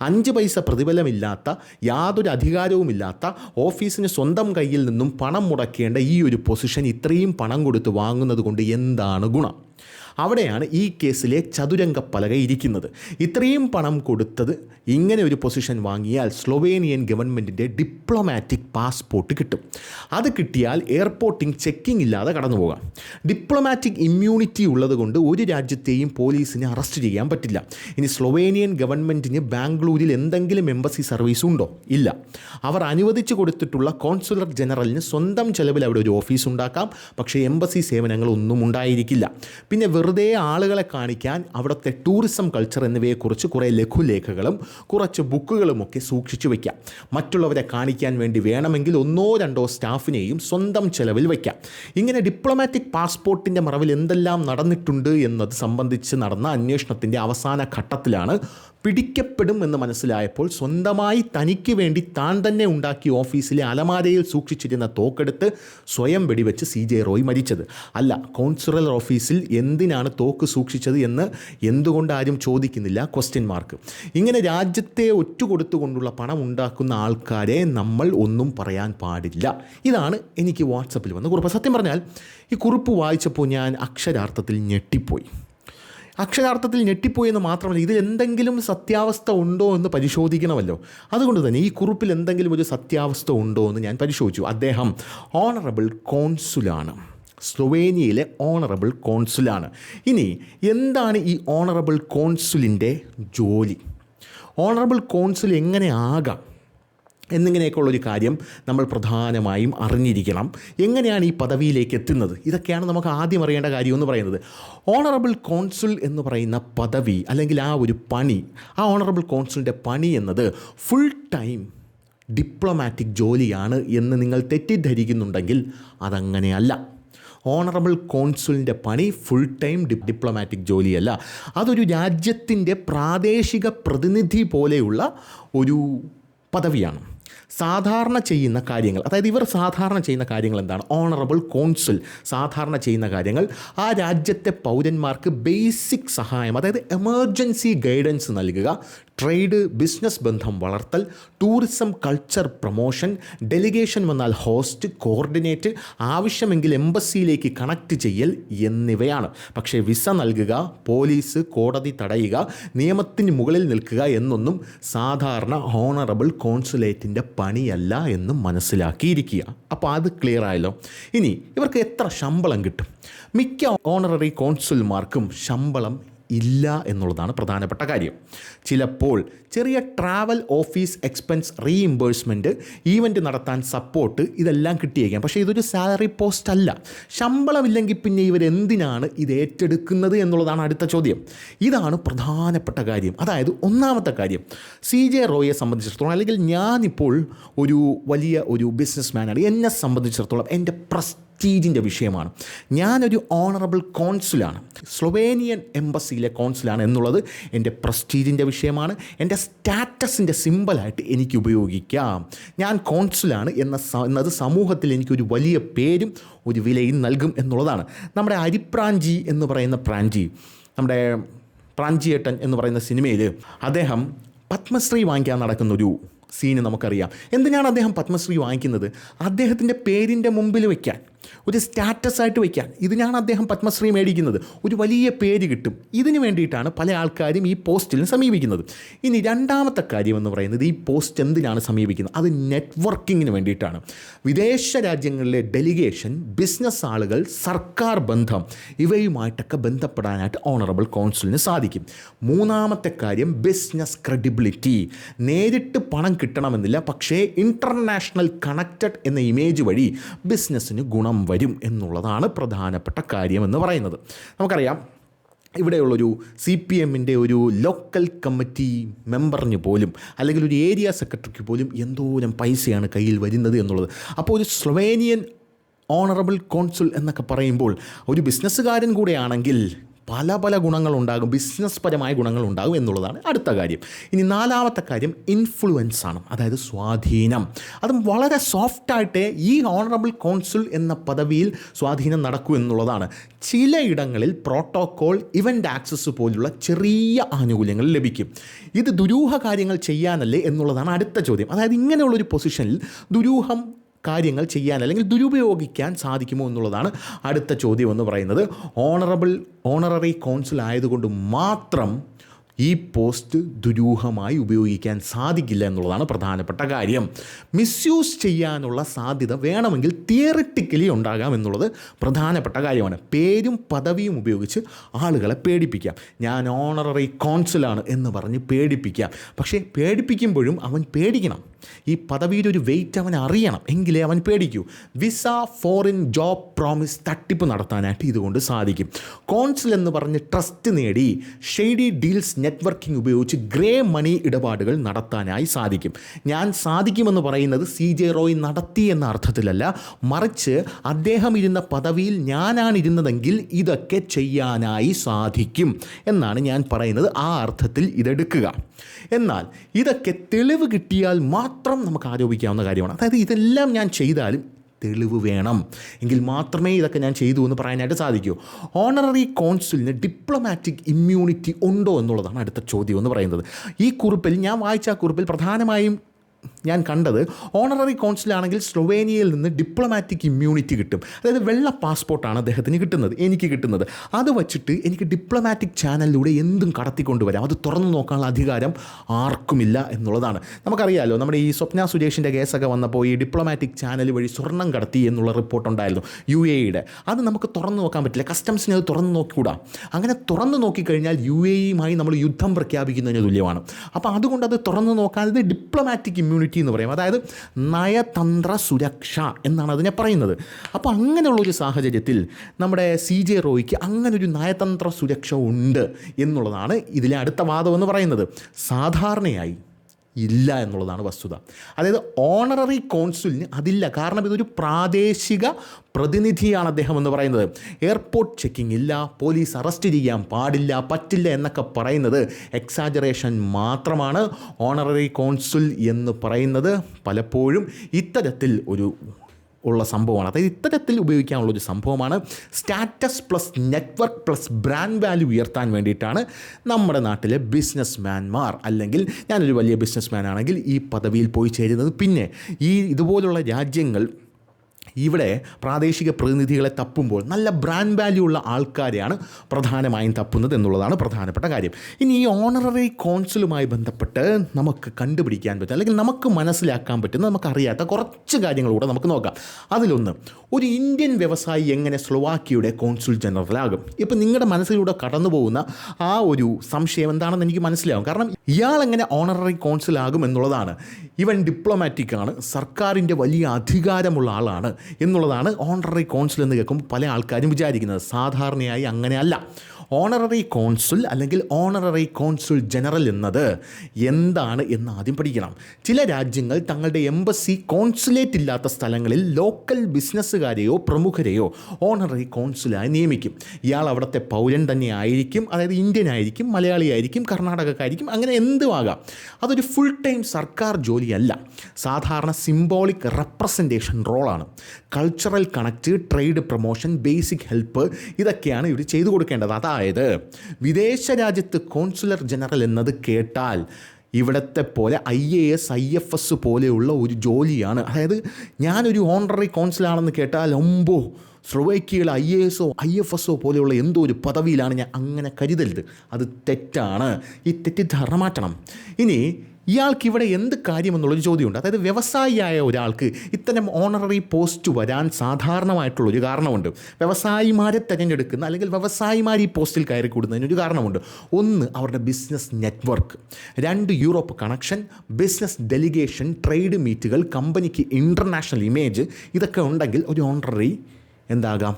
A: അഞ്ച് പൈസ പ്രതിഫലമില്ലാത്ത യാതൊരു അധികാരവുമില്ലാത്ത ഓഫീസിന് സ്വന്തം കയ്യിൽ നിന്നും പണം മുടക്കേണ്ട ഈ ഒരു പൊസിഷൻ ഇത്രയും പണം കൊടുത്ത് വാങ്ങുന്നത് കൊണ്ട് എന്താണ് ഗുണം? അവിടെയാണ് ഈ കേസിലെ ചതുരംഗ പലക ഇരിക്കുന്നത്. ഇത്രയും പണം കൊടുത്തത് ഇങ്ങനെ ഒരു പൊസിഷൻ വാങ്ങിയാൽ സ്ലൊവേനിയൻ ഗവൺമെന്റിന്റെ ഡിപ്ലോമാറ്റിക് പാസ്പോർട്ട് കിട്ടും. അത് കിട്ടിയാൽ എയർപോർട്ടിങ് ചെക്കിംഗ് ഇല്ലാതെ കടന്നു പോകാം. ഡിപ്ലോമാറ്റിക് ഇമ്മ്യൂണിറ്റി ഉള്ളതുകൊണ്ട് ഒരു രാജ്യത്തെയും പോലീസിനെ അറസ്റ്റ് ചെയ്യാൻ പറ്റില്ല. ഇനി സ്ലൊവേനിയൻ ഗവൺമെന്റിന് ബാംഗ്ലൂരിൽ എന്തെങ്കിലും എംബസി സർവീസ് ഉണ്ടോ? ഇല്ല. അവർ അനുവദിച്ചു കൊടുത്തിട്ടുള്ള കോൺസുലർ ജനറലിന് സ്വന്തം ചെലവിൽ അവിടെ ഒരു ഓഫീസ് ഉണ്ടാക്കാം. പക്ഷേ എംബസി സേവനങ്ങൾ ഒന്നും ഉണ്ടായിരിക്കില്ല. പിന്നെ വെറുതെ ആളുകളെ കാണിക്കാൻ അവിടുത്തെ ടൂറിസം കൾച്ചർ എന്നിവയെക്കുറിച്ച് കുറേ ലഘുലേഖകളും കുറച്ച് ബുക്കുകളുമൊക്കെ സൂക്ഷിച്ചു വയ്ക്കാം മറ്റുള്ളവരെ കാണിക്കാൻ വേണ്ടി വേണമെങ്കിൽ ഒന്നോ രണ്ടോ സ്റ്റാഫിനെയും സ്വന്തം ചെലവിൽ വയ്ക്കാം ഇങ്ങനെ ഡിപ്ലോമാറ്റിക് പാസ്പോർട്ടിന്റെ മറവിൽ എന്തെല്ലാം നടന്നിട്ടുണ്ട് എന്നത് സംബന്ധിച്ച് നടന്ന അന്വേഷണത്തിന്റെ അവസാന ഘട്ടത്തിലാണ് പിടിക്കപ്പെടും എന്ന് മനസ്സിലായപ്പോൾ സ്വന്തമായി തനിക്ക് വേണ്ടി താൻ തന്നെ ഉണ്ടാക്കിയ ഓഫീസിലെ അലമാരയിൽ സൂക്ഷിച്ചിരുന്ന തോക്കെടുത്ത് സ്വയം വെടിവെച്ച് സി ജെ റോയ് മരിച്ചത്. അല്ല കോൺസുലർ ഓഫീസിൽ എന്തിനാണ് തോക്ക് സൂക്ഷിച്ചത് എന്ന് എന്തുകൊണ്ട് ആരും ചോദിക്കുന്നില്ല ക്വസ്റ്റ്യൻ മാർക്ക്. ഇങ്ങനെ രാജ്യത്തെ ഒറ്റുകൊടുത്തുകൊണ്ടുള്ള പണം ഉണ്ടാക്കുന്ന ആൾക്കാരെ നമ്മൾ ഒന്നും പറയാൻ പാടില്ല. ഇതാണ് എനിക്ക് വാട്സപ്പിൽ വന്ന കുറിപ്പ്. സത്യം പറഞ്ഞാൽ ഈ കുറിപ്പ് വായിച്ചപ്പോൾ ഞാൻ അക്ഷരാർത്ഥത്തിൽ ഞെട്ടിപ്പോയി. അക്ഷരാർത്ഥത്തിൽ ഞെട്ടിപ്പോയെന്ന് മാത്രമല്ല ഇതിൽ എന്തെങ്കിലും സത്യാവസ്ഥ ഉണ്ടോ എന്ന് പരിശോധിക്കണമല്ലോ. അതുകൊണ്ട് തന്നെ ഈ കുറിപ്പിൽ എന്തെങ്കിലും ഒരു സത്യാവസ്ഥ ഉണ്ടോ എന്ന് ഞാൻ പരിശോധിച്ചു. അദ്ദേഹം ഓണറബിൾ കോൺസുലാണ് സ്ലൊവേനിയയിലെ ഓണറബിൾ കോൺസുലാണ് ഇനി എന്താണ് ഈ ഓണറബിൾ കോൺസുലിന്റെ ജോലി? ഓണറബിൾ കോൺസുൽ എങ്ങനെ ആകാം? എന്നിങ്ങനെയൊക്കെയുള്ളൊരു കാര്യം നമ്മൾ പ്രധാനമായും അറിഞ്ഞിരിക്കണം. എങ്ങനെയാണ് ഈ പദവിയിലേക്ക് എത്തുന്നത്? ഇതൊക്കെയാണ് നമുക്ക് ആദ്യം അറിയേണ്ട കാര്യം എന്ന് പറയുന്നത്. ഓണറബിൾ കോൺസുൽ എന്ന് പറയുന്ന പദവി അല്ലെങ്കിൽ ആ ഒരു പണി ആ ഓണറബിൾ കോൺസുലിന്റെ പണി എന്നത് ഫുൾ ടൈം ഡിപ്ലോമാറ്റിക് ജോലിയാണ് എന്ന് നിങ്ങൾ തെറ്റിദ്ധരിക്കുന്നുണ്ടെങ്കിൽ അതങ്ങനെയല്ല. ഓണറബിൾ കോൺസുലിന്റെ പണി ഫുൾ ടൈം ഡിപ്ലോമാറ്റിക് ജോലിയല്ല. അതൊരു രാജ്യത്തിന്റെ പ്രാദേശിക പ്രതിനിധി പോലെയുള്ള ഒരു പദവിയാണ്. സാധാരണ ചെയ്യുന്ന കാര്യങ്ങൾ അതായത് ഇവർ സാധാരണ ചെയ്യുന്ന കാര്യങ്ങൾ എന്താണ്? ഓണറബിൾ കോൺസുൽ സാധാരണ ചെയ്യുന്ന കാര്യങ്ങൾ. ആ രാജ്യത്തെ പൗരന്മാർക്ക് ബേസിക് സഹായം അതായത് എമർജൻസി ഗൈഡൻസ് നൽകുക ട്രേഡ് ബിസിനസ് ബന്ധം വളർത്തൽ ടൂറിസം കൾച്ചർ പ്രൊമോഷൻ ഡെലിഗേഷൻ വന്നാൽ ഹോസ്റ്റ് കോർഡിനേറ്റ് ആവശ്യമെങ്കിൽ എംബസിയിലേക്ക് കണക്ട് ചെയ്യൽ എന്നിവയാണ്. പക്ഷേ വിസ നൽകുക പോലീസ് കോടതി തടയുക നിയമത്തിന് മുകളിൽ നിൽക്കുക എന്നൊന്നും സാധാരണ ഹോണറബിൾ കോൺസുലേറ്റിന്റെ പണിയല്ല എന്ന് മനസ്സിലാക്കിയിരിക്കുക. അപ്പോൾ അത് ക്ലിയർ ആയല്ലോ. ഇനി ഇവർക്ക് എത്ര ശമ്പളം കിട്ടും? മിക്ക ഓണററി കോൺസുൽമാർക്കും ശമ്പളം ഇല്ല എന്നുള്ളതാണ് പ്രധാനപ്പെട്ട കാര്യം. ചിലപ്പോൾ ചെറിയ travel office expense reimbursement event നടത്താൻ സപ്പോർട്ട് ഇതെല്ലാം കിട്ടിയേക്കാം. പക്ഷേ ഇതൊരു സാലറി പോസ്റ്റ് അല്ല. ശമ്പളമില്ലെങ്കിൽ പിന്നെ ഇവരെന്തിനാണ് ഇത് ഏറ്റെടുക്കുന്നത് എന്നുള്ളതാണ് അടുത്ത ചോദ്യം. ഇതാണ് പ്രധാനപ്പെട്ട കാര്യം. അതായത് ഒന്നാമത്തെ കാര്യം. സി ജെ റോയെ സംബന്ധിച്ചിടത്തോളം അല്ലെങ്കിൽ ഞാനിപ്പോൾ ഒരു വലിയ ഒരു ബിസിനസ് മാനാണ് എന്നെ സംബന്ധിച്ചിടത്തോളം എന്റെ പ്രസ് പ്രസ്റ്റീജിന്റെ വിഷയമാണ്. ഞാനൊരു ഓണറബിൾ കോൺസുലാണ് സ്ലൊവേനിയൻ എംബസിയിലെ കോൺസുലാണ് എന്നുള്ളത് എന്റെ പ്രസ്റ്റീജിന്റെ വിഷയമാണ്. എന്റെ സ്റ്റാറ്റസിന്റെ സിമ്പലായിട്ട് എനിക്ക് ഉപയോഗിക്കാം. ഞാൻ കോൺസുലാണ് എന്ന എന്നത് സമൂഹത്തിൽ എനിക്കൊരു വലിയ പേരും ഒരു വിലയും നൽകും എന്നുള്ളതാണ്. നമ്മുടെ അരിപ്രാഞ്ചി എന്ന് പറയുന്ന പ്രാഞ്ചി നമ്മുടെ പ്രാഞ്ചിയേട്ടൻ എന്ന് പറയുന്ന സിനിമയിൽ അദ്ദേഹം പത്മശ്രീ വാങ്ങിക്കാൻ നടക്കുന്നൊരു സീന് നമുക്കറിയാം. എന്തിനാണ് അദ്ദേഹം പത്മശ്രീ വാങ്ങിക്കുന്നത്? അദ്ദേഹത്തിന്റെ പേരിന്റെ മുമ്പിൽ വയ്ക്കാൻ ഒരു സ്റ്റാറ്റസ് ആയിട്ട് വയ്ക്കാൻ ഇതിനാണ് അദ്ദേഹം പത്മശ്രീ മേടിക്കുന്നത്. ഒരു വലിയ പേര് കിട്ടും. ഇതിന് വേണ്ടിയിട്ടാണ് പല ആൾക്കാരും ഈ പോസ്റ്റിലും സമീപിക്കുന്നത്. ഇനി രണ്ടാമത്തെ കാര്യം എന്ന് പറയുന്നത് ഈ പോസ്റ്റ് എന്തിനാണ് സമീപിക്കുന്നത്? അത് നെറ്റ്വർക്കിങ്ങിന് വേണ്ടിയിട്ടാണ്. വിദേശ രാജ്യങ്ങളിലെ ഡെലിഗേഷൻ ബിസിനസ് ആളുകൾ സർക്കാർ ബന്ധം ഇവയുമായിട്ടൊക്കെ ബന്ധപ്പെടാനായിട്ട് ഓണറബിൾ കൗൺസിലിന് സാധിക്കും. മൂന്നാമത്തെ കാര്യം ബിസിനസ് ക്രെഡിബിലിറ്റി. നേരിട്ട് പണം കിട്ടണമെന്നില്ല പക്ഷേ ഇന്റർനാഷണൽ കണക്റ്റഡ് എന്ന ഇമേജ് വഴി ബിസിനസ്സിന് ഗുണം വരും എന്നുള്ളതാണ് പ്രധാനപ്പെട്ട കാര്യമെന്ന് പറയുന്നത്. നമുക്കറിയാം ഇവിടെയുള്ളൊരു സി പി എമ്മിന്റെ ഒരു ലോക്കൽ കമ്മിറ്റി മെമ്പറിന് പോലും അല്ലെങ്കിൽ ഒരു ഏരിയ സെക്രട്ടറിക്ക് പോലും എന്തോരം പൈസയാണ് കയ്യിൽ വരുന്നത് എന്നുള്ളത്. അപ്പോൾ ഒരു സ്ലൊവേനിയൻ ഓണറബിൾ കോൺസുൽ എന്നൊക്കെ പറയുമ്പോൾ ഒരു ബിസിനസ്സുകാരൻ കൂടെയാണെങ്കിൽ പല പല ഗുണങ്ങളുണ്ടാകും ബിസിനസ് പരമായ ഗുണങ്ങളുണ്ടാകും എന്നുള്ളതാണ് അടുത്ത കാര്യം. ഇനി നാലാമത്തെ കാര്യം ഇൻഫ്ലുവൻസ് ആണ്. അതായത് സ്വാധീനം. അതും വളരെ സോഫ്റ്റായിട്ടേ ഈ ഓണറബിൾ കോൺസുൽ എന്ന പദവിയിൽ സ്വാധീനം നടക്കൂ എന്നുള്ളതാണ്. ചിലയിടങ്ങളിൽ പ്രോട്ടോകോൾ ഇവന്റ് ആക്സസ് പോലുള്ള ചെറിയ ആനുകൂല്യങ്ങൾ ലഭിക്കും. ഇത് ദുരൂഹ കാര്യങ്ങൾ ചെയ്യാനല്ലേ എന്നുള്ളതാണ് അടുത്ത ചോദ്യം. അതായത് ഇങ്ങനെയുള്ളൊരു പൊസിഷനിൽ ദുരൂഹം കാര്യങ്ങൾ ചെയ്യാൻ അല്ലെങ്കിൽ ദുരുപയോഗിക്കാൻ സാധിക്കുമോ എന്നുള്ളതാണ് അടുത്ത ചോദ്യം എന്ന് പറയുന്നത്. ഓണറബിൾ ഓണററി കൗൺസിൽ ആയതുകൊണ്ട് മാത്രം ഈ പോസ്റ്റ് ദുരൂഹമായി ഉപയോഗിക്കാൻ സാധിക്കില്ല എന്നുള്ളതാണ് പ്രധാനപ്പെട്ട കാര്യം. മിസ്യൂസ് ചെയ്യാനുള്ള സാധ്യത വേണമെങ്കിൽ തിയറിറ്റിക്കലി ഉണ്ടാകാം എന്നുള്ളത് പ്രധാനപ്പെട്ട കാര്യമാണ്. പേരും പദവിയും ഉപയോഗിച്ച് ആളുകളെ പേടിപ്പിക്കാം. ഞാൻ ഓണററി കോൺസുലാണ് എന്ന് പറഞ്ഞ് പേടിപ്പിക്കാം. പക്ഷേ പേടിപ്പിക്കുമ്പോഴും അവൻ പേടിക്കണം. ഈ പദവിയുടെ ഒരു വെയിറ്റ് അവൻ അറിയണം. എങ്കിലേ അവൻ പേടിക്കൂ. വിസ ഫോറിൻ ജോബ് പ്രോമിസ് തട്ടിപ്പ് നടത്താനായിട്ട് ഇതുകൊണ്ട് സാധിക്കും. കോൺസിൽ എന്ന് പറഞ്ഞ് ട്രസ്റ്റ് നേടി ഷെയ്ഡി ഡീൽസ് നെറ്റ്വർക്കിംഗ് ഉപയോഗിച്ച് ഗ്രേ മണി ഇടപാടുകൾ നടത്താനായി സാധിക്കും. ഞാൻ സാധിക്കുമെന്ന് പറയുന്നത് സി ജെ റോയ് നടത്തി എന്ന അർത്ഥത്തിലല്ല. മറിച്ച് അദ്ദേഹം ഇരുന്ന പദവിയിൽ ഞാനാണ് ഇരുന്നതെങ്കിൽ ഇതൊക്കെ ചെയ്യാനായി സാധിക്കും എന്നാണ് ഞാൻ പറയുന്നത്. ആ അർത്ഥത്തിൽ ഇതെടുക്കുക. എന്നാൽ ഇതൊക്കെ തെളിവ് കിട്ടിയാൽ മാത്രം നമുക്ക് ആരോപിക്കാവുന്ന കാര്യമാണ്. അതായത് ഇതെല്ലാം ഞാൻ ചെയ്താലും തെളിവ് വേണം. എങ്കിൽ മാത്രമേ ഇതൊക്കെ ഞാൻ ചെയ്തു എന്ന് പറയാനായിട്ട് സാധിക്കൂ. ഓണററി കോൺസുലിന് ഡിപ്ലോമാറ്റിക് ഇമ്മ്യൂണിറ്റി ഉണ്ടോ എന്നുള്ളതാണ് അടുത്ത ചോദ്യം എന്ന് പറയുന്നത്. ഈ കുറിപ്പിൽ ഞാൻ വായിച്ച കുറിപ്പിൽ പ്രധാനമായും ഞാൻ കണ്ടത് ഓണററി കോൺസിലാണെങ്കിൽ സ്ലൊവേനിയയിൽ നിന്ന് ഡിപ്ലോമാറ്റിക് ഇമ്മ്യൂണിറ്റി കിട്ടും. അതായത് വെള്ള പാസ്പോർട്ടാണ് അദ്ദേഹത്തിന് കിട്ടുന്നത് എനിക്ക് കിട്ടുന്നത്. അത് വച്ചിട്ട് എനിക്ക് ഡിപ്ലോമാറ്റിക് ചാനലിലൂടെ എന്തും കടത്തിക്കൊണ്ടുവരാം. അത് തുറന്നു നോക്കാനുള്ള അധികാരം ആർക്കുമില്ല എന്നുള്ളതാണ്. നമുക്കറിയാലോ നമ്മുടെ ഈ സ്വപ്ന സുരേഷിന്റെ കേസൊക്കെ വന്നപ്പോൾ ഈ ഡിപ്ലോമാറ്റിക് ചാനൽ വഴി സ്വർണം കടത്തി എന്നുള്ള റിപ്പോർട്ട് ഉണ്ടായിരുന്നു യു എയുടെ അത് നമുക്ക് തുറന്നു നോക്കാൻ പറ്റില്ല. കസ്റ്റംസിന് അത് തുറന്നു നോക്കിക്കൂടാ അങ്ങനെ തുറന്നു നോക്കിക്കഴിഞ്ഞാൽ യു എയുമായി നമ്മൾ യുദ്ധം പ്രഖ്യാപിക്കുന്നതിന് തുല്യമാണ്. അപ്പോൾ അതുകൊണ്ട് അത് തുറന്നു നോക്കാതെ ഡിപ്ലോമാറ്റിക് എന്ന് പറയും. അതായത് നയതന്ത്ര സുരക്ഷ എന്നാണ് അതിനെ പറയുന്നത്. അപ്പോൾ അങ്ങനെയുള്ളൊരു സാഹചര്യത്തിൽ നമ്മുടെ സി ജെ റോയ്ക്ക് അങ്ങനൊരു നയതന്ത്ര സുരക്ഷ ഉണ്ട് എന്നുള്ളതാണ് ഇതിലെ അടുത്ത വാദം എന്ന് പറയുന്നത്. സാധാരണയായി ഇല്ല എന്നുള്ളതാണ് വസ്തുത. അതായത് ഓണററി കോൺസുലിന് അതില്ല. കാരണം ഇതൊരു പ്രാദേശിക പ്രതിനിധിയാണ് അദ്ദേഹം എന്ന് പറയുന്നത്. എയർപോർട്ട് ചെക്കിംഗ് ഇല്ല പോലീസ് അറസ്റ്റ് ചെയ്യാൻ പാടില്ല പറ്റില്ല എന്നൊക്കെ പറയുന്നത് എക്സാജറേഷൻ മാത്രമാണ് ഓണററി കോൺസുൽ എന്ന് പറയുന്നത്. പലപ്പോഴും ഇത്തരത്തിൽ ഒരു ഉള്ള സംഭവമാണ്. അതായത് ഇത്തരത്തിൽ ഉപയോഗിക്കാനുള്ള ഒരു സംഭവമാണ് status plus network plus brand value ഉയർത്താൻ വേണ്ടിയിട്ടാണ് നമ്മുടെ നാട്ടിലെ ബിസിനസ്മാൻമാർ അല്ലെങ്കിൽ ഞാനൊരു വലിയ ബിസിനസ് മാൻ ആണെങ്കിൽ ഈ പദവിയിൽ പോയി ചേരുന്നത്. പിന്നെ ഈ ഇതുപോലുള്ള രാജ്യങ്ങൾ ഇവിടെ പ്രാദേശിക പ്രതിനിധികളെ തപ്പുമ്പോൾ നല്ല ബ്രാൻഡ് വാല്യൂ ഉള്ള ആൾക്കാരെയാണ് പ്രധാനമായും തപ്പുന്നത് എന്നുള്ളതാണ് പ്രധാനപ്പെട്ട കാര്യം. ഇനി ഈ ഓണററി കോൺസുലുമായി ബന്ധപ്പെട്ട് നമുക്ക് കണ്ടുപിടിക്കാൻ പറ്റും അല്ലെങ്കിൽ നമുക്ക് മനസ്സിലാക്കാൻ പറ്റുന്ന നമുക്കറിയാത്ത കുറച്ച് കാര്യങ്ങളൂടെ നമുക്ക് നോക്കാം. അതിലൊന്ന് ഒരു ഇന്ത്യൻ വ്യവസായി എങ്ങനെ സ്ലോവാക്കിയുടെ കോൺസുൽ ജനറലാകും ഇപ്പം നിങ്ങളുടെ മനസ്സിലൂടെ കടന്നു പോകുന്ന ആ ഒരു സംശയം എന്താണെന്ന് എനിക്ക് മനസ്സിലാവും. കാരണം ഇയാൾ എങ്ങനെ ഓണററി കോൺസുലാകും എന്നുള്ളതാണ്. ഇവൻ ഡിപ്ലോമാറ്റിക് ആണ് സർക്കാരിന്റെ വലിയ അധികാരമുള്ള ആളാണ്. എന്നുള്ളതാണ് ഓണററി കൗൺസിൽ എന്ന് കേൾക്കുമ്പോൾ പല ആൾക്കാരും വിചാരിക്കുന്നത്. സാധാരണയായി അങ്ങനെയല്ല. ഓണററി കോൺസുൽ അല്ലെങ്കിൽ ഓണററി കോൺസുൽ ജനറൽ എന്നത് എന്താണ് എന്ന് ആദ്യം പഠിക്കണം. ചില രാജ്യങ്ങൾ തങ്ങളുടെ എംബസി കോൺസുലേറ്റ് ഇല്ലാത്ത സ്ഥലങ്ങളിൽ ലോക്കൽ ബിസിനസ്സുകാരെയോ പ്രമുഖരെയോ ഓണററി കോൺസുലായി നിയമിക്കും. ഇയാൾ അവിടുത്തെ പൗരൻ തന്നെ ആയിരിക്കും അതായത് ഇന്ത്യൻ ആയിരിക്കും മലയാളി ആയിരിക്കും കർണാടകക്കായിരിക്കും അങ്ങനെ എന്തുമാകാം അതൊരു ഫുൾ ടൈം സർക്കാർ ജോലിയല്ല. സാധാരണ സിംബോളിക് റെപ്രസെന്റേഷൻ റോളാണ് cultural connect trade promotion basic help ഇതൊക്കെയാണ് ഇവർ ചെയ്തു കൊടുക്കേണ്ടത്. അതായത് വിദേശ രാജ്യത്ത് കോൺസുലർ ജനറൽ എന്നത് കേട്ടാൽ ഇവിടത്തെ പോലെ I A S I F S പോലെയുള്ള ഒരു ജോലിയാണ്. അതായത് ഞാനൊരു ഓണററി കോൺസിലാണെന്ന് കേട്ടാൽ ഒമ്പോ സ്ലൊവേക്കിയയിലെ ഐ എ എസോ ഐ എഫ് എസോ പോലെയുള്ള എന്തോ ഒരു പദവിയിലാണ് ഞാൻ അങ്ങനെ കരുതരുത്. അത് തെറ്റാണ്. ഈ തെറ്റിദ്ധാരണ മാറ്റണം. ഇനി ഇയാൾക്ക് ഇവിടെ എന്ത് കാര്യമെന്നുള്ളൊരു ചോദ്യമുണ്ട്. അതായത് വ്യവസായിയായ ഒരാൾക്ക് ഇത്തരം ഓണററി പോസ്റ്റ് വരാൻ സാധാരണമായിട്ടുള്ളൊരു കാരണമുണ്ട്. വ്യവസായിമാരെ തിരഞ്ഞെടുക്കുന്ന അല്ലെങ്കിൽ വ്യവസായിമാർ ഈ പോസ്റ്റിൽ കയറി കൂടുന്നതിനൊരു കാരണമുണ്ട്. ഒന്ന് അവരുടെ ബിസിനസ് നെറ്റ്വർക്ക്. രണ്ട് Europe connection. Business delegation trade മീറ്റുകൾ കമ്പനിക്ക് ഇന്റർനാഷണൽ ഇമേജ് ഇതൊക്കെ ഉണ്ടെങ്കിൽ ഒരു ഓണററി എന്താകാം?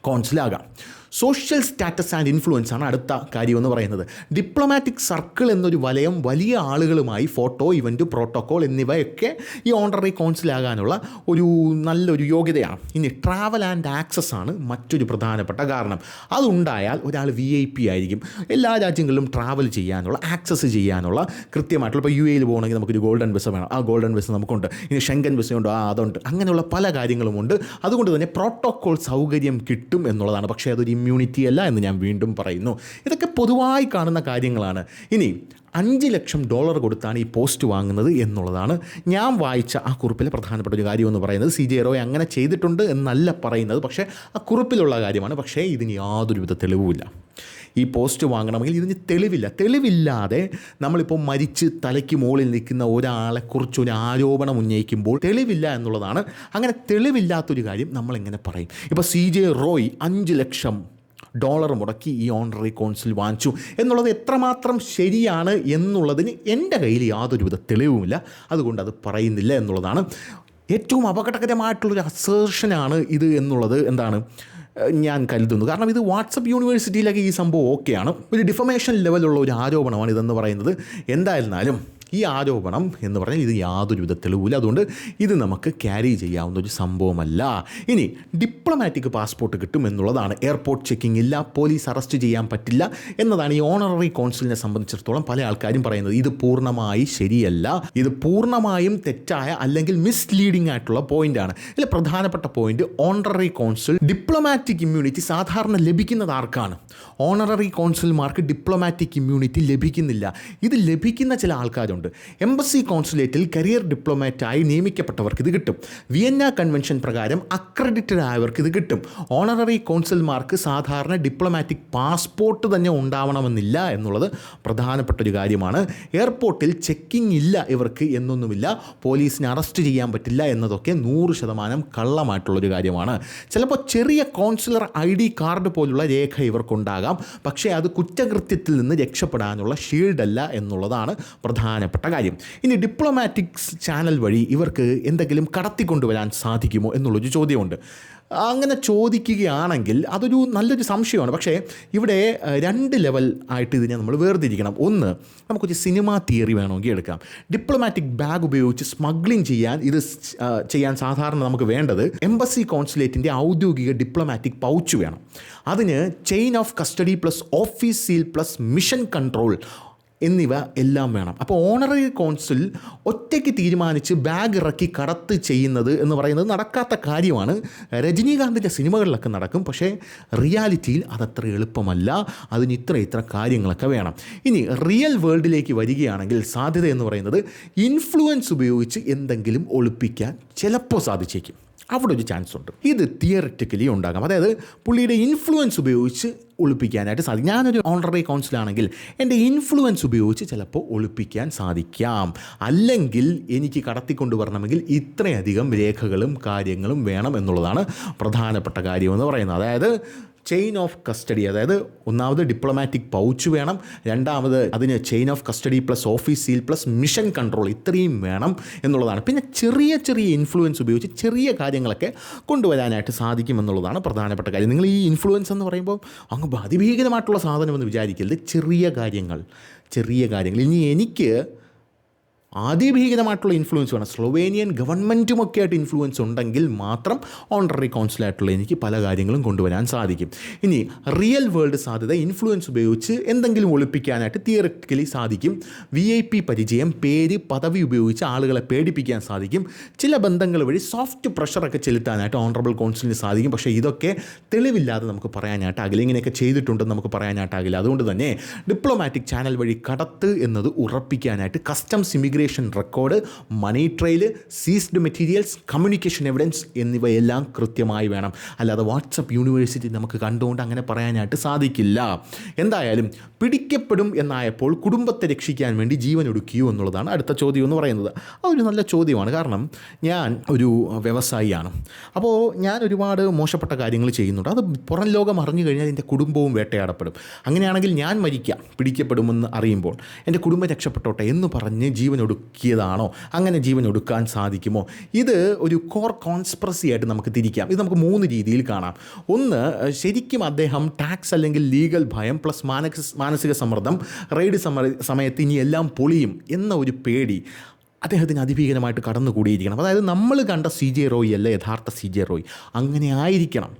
A: കോൺസിലാകാം. സോഷ്യൽ സ്റ്റാറ്റസ് ആൻഡ് ഇൻഫ്ലുവൻസ് ആണ് അടുത്ത കാര്യമെന്ന് പറയുന്നത്. ഡിപ്ലോമാറ്റിക് സർക്കിൾ എന്നൊരു വലയം വലിയ ആളുകളുമായി ഫോട്ടോ ഇവന്റ് പ്രോട്ടോക്കോൾ എന്നിവയൊക്കെ ഈ ഓണററി കോൺസിലാകാനുള്ള ഒരു നല്ലൊരു യോഗ്യതയാണ്. ഇനി ട്രാവൽ ആൻഡ് ആക്സസ് ആണ് മറ്റൊരു പ്രധാനപ്പെട്ട കാരണം. അതുണ്ടായാൽ ഒരാൾ വി ഐ പി ആയിരിക്കും. എല്ലാ രാജ്യങ്ങളിലും ട്രാവൽ ചെയ്യാനുള്ള ആക്സസ് ചെയ്യാനുള്ള കൃത്യമായിട്ടുള്ള ഇപ്പോൾ യു എയിൽ പോകണമെങ്കിൽ നമുക്കൊരു ഗോൾഡൻ വിസ വേണം. ആ ഗോൾഡൻ വിസ നമുക്കുണ്ട്. ഇനി ഷെങ്കൻ വിസയുണ്ട് ആ അതുണ്ട്. അങ്ങനെയുള്ള പല കാര്യങ്ങളുമുണ്ട്. അതുകൊണ്ട് തന്നെ പ്രോട്ടോക്കോൾ സൗകര്യം കിട്ടും എന്നുള്ളതാണ്. പക്ഷേ അതൊരു ഇമ്മ്യൂണിറ്റി അല്ല എന്ന് ഞാൻ വീണ്ടും പറയുന്നു. ഇതൊക്കെ പൊതുവായി കാണുന്ന കാര്യങ്ങളാണ്. ഇനി അഞ്ച് ലക്ഷം ഡോളർ കൊടുത്താണ് ഈ പോസ്റ്റ് വാങ്ങുന്നത് എന്നുള്ളതാണ് ഞാൻ വായിച്ച ആ കുറിപ്പിലെ പ്രധാനപ്പെട്ട ഒരു കാര്യമെന്ന് പറയുന്നത്. സി ജെ റോയ് അങ്ങനെ ചെയ്തിട്ടുണ്ട് എന്നല്ല പറയുന്നത്. പക്ഷേ ആ കുറിപ്പിലുള്ള കാര്യമാണ്. പക്ഷേ ഇതിന് യാതൊരുവിധ തെളിവുമില്ല. ഈ പോസ്റ്റ് വാങ്ങണമെങ്കിൽ ഇതിന് തെളിവില്ല. തെളിവില്ലാതെ നമ്മളിപ്പോൾ മരിച്ച് തലയ്ക്ക് മുകളിൽ നിൽക്കുന്ന ഒരാളെ കുറിച്ച് ഒരു ആരോപണം ഉന്നയിക്കുമ്പോൾ തെളിവില്ല എന്നുള്ളതാണ്. അങ്ങനെ തെളിവില്ലാത്തൊരു കാര്യം നമ്മളെങ്ങനെ പറയും. ഇപ്പോൾ സി ജെ റോയ് അഞ്ച് ലക്ഷം ഡോളർ മുടക്കി ഈ ഓണററി കൗൺസിൽ വാങ്ങിച്ചു എന്നുള്ളത് എത്രമാത്രം ശരിയാണ് എന്നുള്ളതിന് എന്റെ കയ്യിൽ യാതൊരുവിധ തെളിവുമില്ല. അതുകൊണ്ട് അത് പറയുന്നില്ല എന്നുള്ളതാണ്. ഏറ്റവും അപകടകരമായിട്ടുള്ളൊരു അസേർഷനാണ് ഇത് എന്നുള്ളത്. എന്താണ്? ഞാൻ കരുതുന്നു. കാരണം ഇത് വാട്സപ്പ് യൂണിവേഴ്സിറ്റിയിലൊക്കെ ഈ സംഭവം ഓക്കെയാണ്. ഒരു ഡിഫമേഷൻ ലെവലുള്ള ഒരു ആരോപണമാണ് ഇതെന്ന് പറയുന്നത്. എന്തായിരുന്നാലും ഈ ആരോപണം എന്ന് പറഞ്ഞാൽ ഇത് യാതൊരു യാതൊരുവിധ തെളിവില്ല. അതുകൊണ്ട് ഇത് നമുക്ക് ക്യാരി ചെയ്യാവുന്ന ഒരു സംഭവമല്ല. ഇനി ഡിപ്ലോമാറ്റിക് പാസ്പോർട്ട് കിട്ടും എന്നുള്ളതാണ്. എയർപോർട്ട് ചെക്കിംഗ് ഇല്ല പോലീസ് അറസ്റ്റ് ചെയ്യാൻ പറ്റില്ല എന്നതാണ് ഈ ഓണററി കോൺസിലിനെ സംബന്ധിച്ചിടത്തോളം പല ആൾക്കാരും പറയുന്നത്. ഇത് പൂർണമായി ശരിയല്ല. ഇത് പൂർണമായും തെറ്റായ അല്ലെങ്കിൽ മിസ്ലീഡിംഗ് ആയിട്ടുള്ള പോയിന്റാണ് ഇതിൽ പ്രധാനപ്പെട്ട point honorary council diplomatic immunity സാധാരണ ലഭിക്കുന്നത് ആർക്കാണ്? ഓണററി കൗൺസിൽമാർക്ക് ഡിപ്ലോമാറ്റിക് ഇമ്മ്യൂണിറ്റി ലഭിക്കുന്നില്ല. ഇത് ലഭിക്കുന്ന ചില ആൾക്കാരുണ്ട്. എംബസി കോൺസുലേറ്റിൽ കരിയർ ഡിപ്ലോമാറ്റായി നിയമിക്കപ്പെട്ടവർക്ക് ഇത് കിട്ടും. വിയന്ന കൺവെൻഷൻ പ്രകാരം അക്രഡിറ്റഡ് ആയവർക്ക് ഇത് കിട്ടും. ഓണററി കോൺസുൽമാർക്ക് സാധാരണ ഡിപ്ലോമാറ്റിക് പാസ്പോർട്ട് തന്നെ ഉണ്ടാവണമെന്നില്ല എന്നുള്ളത് പ്രധാനപ്പെട്ട ഒരു കാര്യമാണ്. എയർപോർട്ടിൽ ചെക്കിംഗ് ഇല്ല ഇവർക്ക് എന്നൊന്നുമില്ല. പോലീസിനെ അറസ്റ്റ് ചെയ്യാൻ പറ്റില്ല എന്നതൊക്കെ നൂറ് ശതമാനം കള്ളമായിട്ടുള്ളൊരു കാര്യമാണ്. ചിലപ്പോൾ ചെറിയ കോൺസുലർ ഐ ഡി കാർഡ് പോലുള്ള രേഖ ഇവർക്കുണ്ടാകാം. പക്ഷേ അത് കുറ്റകൃത്യത്തിൽ നിന്ന് രക്ഷപ്പെടാനുള്ള ഷീൽഡല്ല എന്നുള്ളതാണ് എന്നുള്ളതാണ് പ്രധാനപ്പെട്ട കാര്യം. ഇനി ഡിപ്ലോമാറ്റിക്സ് ചാനൽ വഴി ഇവർക്ക് എന്തെങ്കിലും കടത്തിക്കൊണ്ടുവരാൻ സാധിക്കുമോ എന്നുള്ളൊരു ചോദ്യമുണ്ട്. അങ്ങനെ ചോദിക്കുകയാണെങ്കിൽ അതൊരു നല്ലൊരു സംശയമാണ്. പക്ഷേ ഇവിടെ രണ്ട് ലെവൽ ആയിട്ട് ഇതിനെ നമ്മൾ വേർതിരിക്കണം. ഒന്ന് നമുക്കൊരു സിനിമ തിയറി വേണമെങ്കിൽ എടുക്കാം. ഡിപ്ലോമാറ്റിക് ബാഗ് ഉപയോഗിച്ച് സ്മഗ്ലിംഗ് ചെയ്യാൻ ഇത് ചെയ്യാൻ സാധാരണ നമുക്ക് വേണ്ടത് എംബസി കോൺസുലേറ്റിന്റെ ഔദ്യോഗിക ഡിപ്ലോമാറ്റിക് പൗച്ച് വേണം. അതിന് chain of custody plus office seal plus mission control എന്നിവ എല്ലാം വേണം. അപ്പോൾ ഓണററി കൗൺസിൽ ഒറ്റയ്ക്ക് തീരുമാനിച്ച് ബാഗ് ഇറക്കി കടത്ത് ചെയ്യുന്നത് എന്ന് പറയുന്നത് നടക്കാത്ത കാര്യമാണ്. രജനീകാന്തിന്റെ സിനിമകളിലൊക്കെ നടക്കും. പക്ഷേ റിയാലിറ്റിയിൽ അതത്ര എളുപ്പമല്ല. അതിന് ഇത്ര ഇത്ര കാര്യങ്ങളൊക്കെ വേണം. ഇനി റിയൽ വേൾഡിലേക്ക് വരികയാണെങ്കിൽ സാധ്യത എന്ന് പറയുന്നത് ഇൻഫ്ലുവൻസ് ഉപയോഗിച്ച് എന്തെങ്കിലും ഒളിപ്പിക്കാൻ ചിലപ്പോൾ സാധിച്ചേക്കും. അവിടെ ഒരു ചാൻസ് ഉണ്ട്. ഇത് തിയററ്റിക്കലി ഉണ്ടാകാം. അതായത് പുള്ളിയുടെ ഇൻഫ്ലുവൻസ് ഉപയോഗിച്ച് ഒളിപ്പിക്കാനായിട്ട് സാധിക്കും. ഞാനൊരു ഓണററി കൗൺസിലാണെങ്കിൽ എന്റെ ഇൻഫ്ലുവൻസ് ഉപയോഗിച്ച് ചിലപ്പോൾ ഒളിപ്പിക്കാൻ സാധിക്കാം. അല്ലെങ്കിൽ എനിക്ക് കടത്തിക്കൊണ്ടുവരണമെങ്കിൽ ഇത്രയധികം രേഖകളും കാര്യങ്ങളും വേണം എന്നുള്ളതാണ് പ്രധാനപ്പെട്ട കാര്യമെന്ന് പറയുന്നത്. അതായത് ചെയിൻ ഓഫ് കസ്റ്റഡി അതായത് ഒന്നാമത് ഡിപ്ലോമാറ്റിക് പൗച്ച് വേണം രണ്ടാമത് അതിന് chain of custody plus office seal plus mission control ഇത്രയും വേണം എന്നുള്ളതാണ്. പിന്നെ ചെറിയ ചെറിയ ഇൻഫ്ലുവൻസ് ഉപയോഗിച്ച് ചെറിയ കാര്യങ്ങളൊക്കെ കൊണ്ടുവരാനായിട്ട് സാധിക്കും എന്നുള്ളതാണ് പ്രധാനപ്പെട്ട കാര്യം. നിങ്ങൾ ഈ ഇൻഫ്ലുവൻസ് എന്ന് പറയുമ്പോൾ അങ്ങ് അതിഭീകരമായിട്ടുള്ള സാധനമെന്ന് വിചാരിക്കരുത്. ചെറിയ കാര്യങ്ങൾ ചെറിയ കാര്യങ്ങൾ. ഇനി എനിക്ക് അതിഭീകരമായിട്ടുള്ള ഇൻഫ്ലുവൻസ് വേണം. സ്ലൊവേനിയൻ ഗവൺമെന്റുമൊക്കെ ആയിട്ട് ഇൻഫ്ലുവൻസ് ഉണ്ടെങ്കിൽ മാത്രം ഓണററി കൗൺസിലായിട്ടുള്ള എനിക്ക് പല കാര്യങ്ങളും കൊണ്ടുവരാൻ സാധിക്കും. ഇനി റിയൽ വേൾഡ് സാധ്യത ഇൻഫ്ലുവൻസ് ഉപയോഗിച്ച് എന്തെങ്കിലും ഒളിപ്പിക്കാനായിട്ട് തിയറിക്കലി സാധിക്കും. വി ഐ പി പരിചയം പേര് പദവി ഉപയോഗിച്ച് ആളുകളെ പേടിപ്പിക്കാൻ സാധിക്കും. ചില ബന്ധങ്ങൾ വഴി സോഫ്റ്റ് പ്രഷറൊക്കെ ചെലുത്താനായിട്ട് ഓണറബിൾ കൗൺസിലിന് സാധിക്കും. പക്ഷേ ഇതൊക്കെ തെളിവില്ലാതെ നമുക്ക് പറയാനായിട്ടാകില്ല ഇങ്ങനെയൊക്കെ ചെയ്തിട്ടുണ്ടെന്ന് നമുക്ക് പറയാനായിട്ടാകില്ല അതുകൊണ്ട് തന്നെ ഡിപ്ലോമാറ്റിക് ചാനൽ വഴി കടത്ത് എന്നത് ഉറപ്പിക്കാനായിട്ട് customs immigration record money trail seized materials communication evidence എന്നിവയെല്ലാം കൃത്യമായി വേണം. അല്ലാതെ വാട്സപ്പ് യൂണിവേഴ്സിറ്റി നമുക്ക് കണ്ടുകൊണ്ട് അങ്ങനെ പറയാനായിട്ട് സാധിക്കില്ല. എന്തായാലും പിടിക്കപ്പെടും എന്നായപ്പോൾ കുടുംബത്തെ രക്ഷിക്കാൻ വേണ്ടി ജീവൻ ഒടുക്കിയോ എന്നുള്ളതാണ് അടുത്ത ചോദ്യം എന്ന് പറയുന്നത്. അതൊരു നല്ല ചോദ്യമാണ്. കാരണം ഞാൻ ഒരു വ്യവസായിയാണ്. അപ്പോൾ ഞാൻ ഒരുപാട് മോശപ്പെട്ട കാര്യങ്ങൾ ചെയ്യുന്നുണ്ട്. അത് പുറം ലോകം അറിഞ്ഞു കഴിഞ്ഞാൽ എന്റെ കുടുംബവും വേട്ടയാടപ്പെടും. അങ്ങനെയാണെങ്കിൽ ഞാൻ മരിക്കാം പിടിക്കപ്പെടുമെന്ന് അറിയുമ്പോൾ. എന്റെ കുടുംബം രക്ഷപ്പെട്ടോട്ടെ എന്ന് പറഞ്ഞ് ജീവൻ ഒടുക്കിയതാണോ അങ്ങനെ ജീവൻ ഒടുക്കാൻ സാധിക്കുമോ? ഇത് ഒരു കോർ കോൺസ്പ്രസി ആയിട്ട് നമുക്ക് തിരിക്കാം. ഇത് നമുക്ക് മൂന്ന് രീതിയിൽ കാണാം. ഒന്ന് ശരിക്കും അദ്ദേഹം ടാക്സ് അല്ലെങ്കിൽ ലീഗൽ ഭയം പ്ലസ് മാനസിക മാനസിക സമ്മർദ്ദം റെയ്ഡ് സമ സമയത്ത് ഇനി എല്ലാം പൊളിയും എന്ന ഒരു പേടി അദ്ദേഹത്തിന് അതിഭീകരമായിട്ട് കടന്നുകൂടിയിരിക്കണം. അതായത് നമ്മൾ കണ്ട സി ജെ റോയ് അല്ല യഥാർത്ഥ സി ജെ റോയ് അങ്ങനെ ആയിരിക്കണം.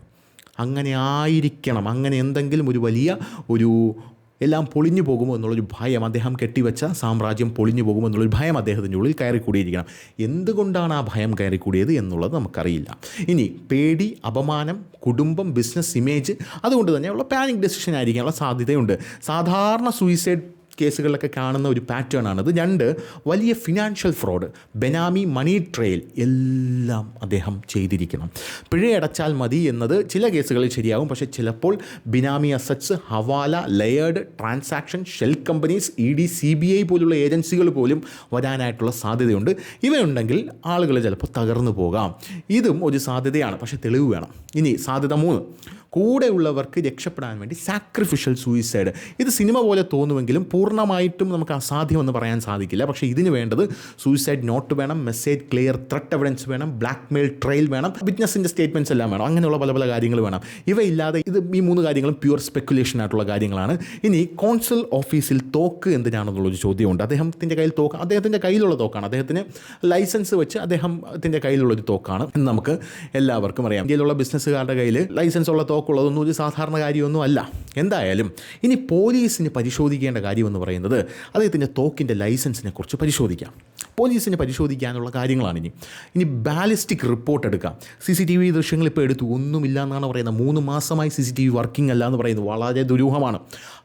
A: അങ്ങനെ ആയിരിക്കണം. അങ്ങനെ എന്തെങ്കിലും ഒരു വലിയ ഒരു എല്ലാം പൊളിഞ്ഞു പോകുമോ എന്നുള്ളൊരു ഭയം അദ്ദേഹം കെട്ടിവെച്ച സാമ്രാജ്യം പൊളിഞ്ഞു പോകുമോ എന്നുള്ളൊരു ഭയം അദ്ദേഹത്തിന്റെ ഉള്ളിൽ കയറിക്കൂടിയിരിക്കണം. എന്തുകൊണ്ടാണ് ആ ഭയം കയറിക്കൂടിയത് എന്നുള്ളത് നമുക്കറിയില്ല. ഇനി പേടി അപമാനം കുടുംബം ബിസിനസ് ഇമേജ് അതുകൊണ്ട് ഉള്ള പാനിക് ഡെസിഷൻ ആയിരിക്കാനുള്ള സാധ്യതയുണ്ട്. സാധാരണ സൂയിസൈഡ് കേസുകളിലൊക്കെ കാണുന്ന ഒരു പാറ്റേൺ ആണത്. രണ്ട് വലിയ financial fraud benami money trail എല്ലാം അദ്ദേഹം ചെയ്തിരിക്കണം. പിഴയടച്ചാൽ മതി എന്നത് ചില കേസുകളിൽ ശരിയാകും. പക്ഷേ ചിലപ്പോൾ benami assets hawala layered transaction shell companies E D C B I പോലുള്ള ഏജൻസികൾ പോലും വരാനായിട്ടുള്ള സാധ്യതയുണ്ട്. ഇവയുണ്ടെങ്കിൽ ആളുകൾ ചിലപ്പോൾ തകർന്നു പോകാം. ഇതും ഒരു സാധ്യതയാണ്. പക്ഷേ തെളിവ് വേണം. ഇനി സാധ്യത മൂന്ന് കൂടെയുള്ളവർക്ക് രക്ഷപ്പെടാൻ വേണ്ടി സാക്രിഫിഷ്യൽ സൂയിസൈഡ് ഇത് സിനിമ പോലെ തോന്നുമെങ്കിലും പൂർണമായിട്ടും നമുക്ക് അസാധ്യമെന്ന് പറയാൻ സാധിക്കില്ല. പക്ഷേ ഇതിന് വേണ്ടത് സൂയിസൈഡ് നോട്ട് വേണം മെസ്സേജ് ക്ലിയർ ത്രെട്ട് എവിഡൻസ് വേണം ബ്ലാക്ക് മെയിൽ ട്രയൽ വേണം വിറ്റ്നസിന്റെ സ്റ്റേറ്റ്മെന്റ്സ് എല്ലാം വേണം. അങ്ങനെയുള്ള പല പല കാര്യങ്ങൾ വേണം. ഇവയില്ലാതെ ഇത് ഈ മൂന്ന് കാര്യങ്ങളും പ്യുവർ സ്പെക്കുലേഷൻ ആയിട്ടുള്ള കാര്യങ്ങളാണ്. ഇനി കോൺസുൽ ഓഫീസിൽ തോക്ക് എന്തിനാണെന്നുള്ളൊരു ചോദ്യമുണ്ട്. അദ്ദേഹത്തിന്റെ കയ്യിൽ തോക്ക് അദ്ദേഹത്തിന്റെ കയ്യിലുള്ള തോക്കാണ് അദ്ദേഹത്തിന് ലൈസൻസ് വെച്ച് അദ്ദേഹത്തിന്റെ കയ്യിലുള്ളൊരു തോക്കാണ് എന്ന് നമുക്ക് എല്ലാവർക്കും അറിയാം. ഇന്ത്യയിലുള്ള ബിസിനസ്സുകാരുടെ കയ്യിൽ ലൈസൻസ് ഉള്ള തോക്കുള്ളതൊന്നും ഒരു സാധാരണ കാര്യമൊന്നും അല്ല. എന്തായാലും ഇനി പോലീസിന് പരിശോധിക്കേണ്ട കാര്യമെന്ന് പറയുന്നത് അദ്ദേഹത്തിന്റെ തോക്കിന്റെ ലൈസൻസിനെ കുറിച്ച് പരിശോധിക്കാം. പോലീസിന് പരിശോധിക്കാനുള്ള കാര്യങ്ങളാണ് ഇനി. ഇനി ബാലിസ്റ്റിക് റിപ്പോർട്ട് എടുക്കാം. സി സി ടി വി ദൃശ്യങ്ങൾ ഇപ്പോൾ എടുത്തു. ഒന്നുമില്ല എന്നാണ് പറയുന്നത്. മൂന്ന് മാസമായി C C T V working അല്ല എന്ന് പറയുന്നത് വളരെ ദുരൂഹമാണ്.